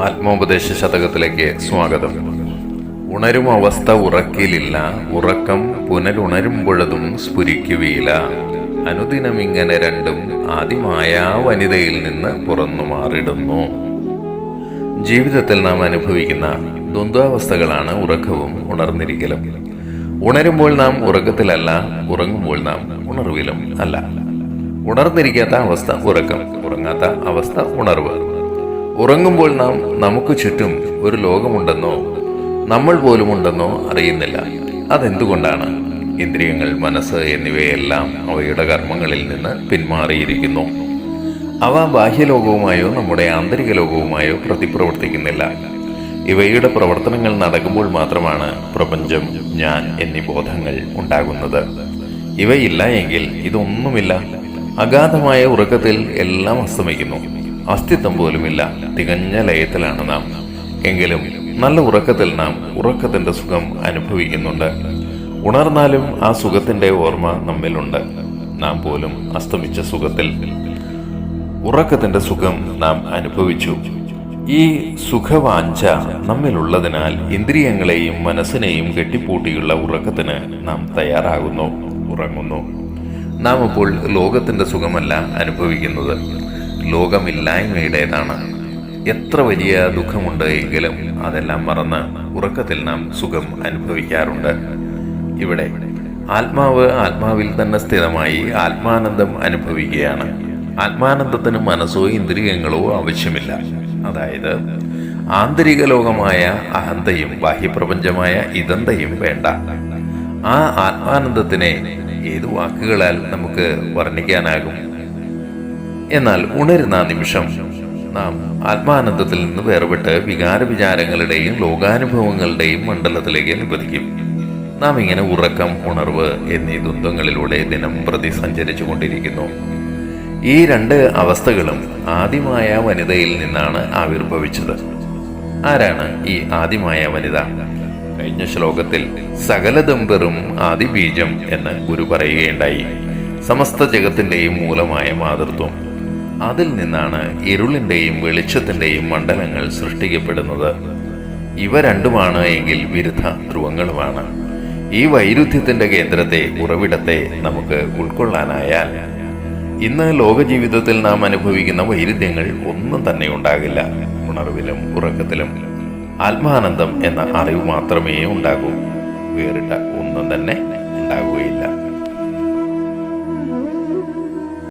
ആത്മോപദേശ ശതകത്തിലേക്ക് സ്വാഗതം. ഉണരും അവസ്ഥ ഉറക്കിലില്ല ഉറക്കം പുനരുണരുമ്പോഴതും സ്ഫുരിക്കുകയില്ല. അനുദിനം ഇങ്ങനെ രണ്ടും ആദ്യമായ വനിതയിൽ നിന്ന് പുറന്നു മാറിടുന്നു. ജീവിതത്തിൽ നാം അനുഭവിക്കുന്ന ദ്വന്ദ്വാവസ്ഥകളാണ് ഉറക്കവും ഉണർന്നിരിക്കലും. ഉണരുമ്പോൾ നാം ഉറക്കത്തിലല്ല ഉറങ്ങുമ്പോൾ നാം ഉണർവിലും അല്ല. ഉണർന്നിരിക്കാത്ത അവസ്ഥ ഉറക്കം ഉറങ്ങാത്ത അവസ്ഥ ഉണർവ്. ഉറങ്ങുമ്പോൾ നാം നമുക്ക് ചുറ്റും ഒരു ലോകമുണ്ടെന്നോ നമ്മൾ പോലും ഉണ്ടെന്നോ അറിയുന്നില്ല. അതെന്തുകൊണ്ടാണ് ഇന്ദ്രിയങ്ങൾ മനസ്സ് എന്നിവയെല്ലാം അവയുടെ കർമ്മങ്ങളിൽ നിന്ന് പിന്മാറിയിരിക്കുന്നു? അവ ബാഹ്യലോകവുമായോ നമ്മുടെ ആന്തരിക ലോകവുമായോ പ്രതിപ്രവർത്തിക്കുന്നില്ല. ഇവയുടെ പ്രവർത്തനങ്ങൾ നടക്കുമ്പോൾ മാത്രമാണ് പ്രപഞ്ചം ഞാൻ എന്നീ ബോധങ്ങൾ ഉണ്ടാകുന്നത്. ഇവയില്ല എങ്കിൽ ഇതൊന്നുമില്ല. അഗാധമായ ഉറക്കത്തിൽ എല്ലാം അസ്തമിക്കുന്നു. അസ്തിത്വം പോലുമില്ല. തികഞ്ഞ ലയത്തിലാണ് നാം. എങ്കിലും നല്ല ഉറക്കത്തിൽ നാം ഉറക്കത്തിന്റെ സുഖം അനുഭവിക്കുന്നുണ്ട്. ഉണർന്നാലും ആ സുഖത്തിന്റെ ഓർമ്മ നമ്മിലുണ്ട്. നാം പോലും അസ്തമിച്ച സുഖത്തിൽ ഉറക്കത്തിന്റെ സുഖം നാം അനുഭവിച്ചു. ഈ സുഖവാഞ്ച നമ്മിലുള്ളതിനാൽ ഇന്ദ്രിയങ്ങളെയും മനസ്സിനെയും കെട്ടിപ്പൂട്ടിയുള്ള ഉറക്കത്തിന് നാം തയ്യാറാകുന്നു ഉറങ്ങുന്നു. നാം ഇപ്പോൾ ലോകത്തിന്റെ സുഖമല്ല അനുഭവിക്കുന്നത്. ലോകമില്ലായ്മയുടേതാണ്. എത്ര വലിയ ദുഃഖമുണ്ട് എങ്കിലും അതെല്ലാം മറന്ന് ഉറക്കത്തിൽ നാം സുഖം അനുഭവിക്കാറുണ്ട്. ഇവിടെ ആത്മാവ് ആത്മാവിൽ തന്നെ സ്ഥിരമായി ആത്മാനന്ദം അനുഭവിക്കുകയാണ്. ആത്മാനന്ദത്തിന് മനസ്സോ ഇന്ദ്രിയങ്ങളോ ആവശ്യമില്ല. അതായത് ആന്തരിക ലോകമായ അഹന്തയും ബാഹ്യപ്രപഞ്ചമായ ഇതന്തയും വേണ്ട. ആ ആത്മാനന്ദത്തിനെ ഏതു വാക്കുകളാൽ നമുക്ക് വർണിക്കാനാകും? എന്നാൽ ഉണരുന്ന ആ നിമിഷം നാം ആത്മാനന്ദത്തിൽ നിന്ന് വേർപെട്ട് വികാര വിചാരങ്ങളുടെയും ലോകാനുഭവങ്ങളുടെയും മണ്ഡലത്തിലേക്ക് അനുവദിക്കും നാം ഇങ്ങനെ ഉറക്കം ഉണർവ് എന്നീ ദ്വന്ദ്ങ്ങളിലൂടെ ദിനം പ്രതി സഞ്ചരിച്ചു കൊണ്ടിരിക്കുന്നു. ഈ രണ്ട് അവസ്ഥകളും ആദ്യമായ വനിതയിൽ നിന്നാണ് ആവിർഭവിച്ചത്. ആരാണ് ഈ ആദ്യമായ വനിത? കഴിഞ്ഞ ശ്ലോകത്തിൽ സകലതും വെറും ആദിബീജം എന്ന് ഗുരു പറയുകയുണ്ടായി. സമസ്ത ജഗത്തിന്റെയും മൂലമായ മാതൃത്വം അതിൽ നിന്നാണ് ഇരുളിന്റെയും വെളിച്ചത്തിന്റെയും മണ്ഡലങ്ങൾ സൃഷ്ടിക്കപ്പെടുന്നത്. ഇവ രണ്ടുമാണ് എങ്കിൽ വിരുദ്ധ ധ്രുവങ്ങളുമാണ്. ഈ വൈരുദ്ധ്യത്തിന്റെ കേന്ദ്രത്തെ ഉറവിടത്തെ നമുക്ക് ഉൾക്കൊള്ളാനായാൽ ഇന്ന് ലോകജീവിതത്തിൽ നാം അനുഭവിക്കുന്ന വൈരുദ്ധ്യങ്ങൾ ഒന്നും തന്നെ ഉണ്ടാകില്ല. ഉണർവിലും ഉറക്കത്തിലും ആത്മാനന്ദം എന്ന അറിവ് മാത്രമേ ഉണ്ടാകൂ. വേറിട്ട ഒന്നും തന്നെ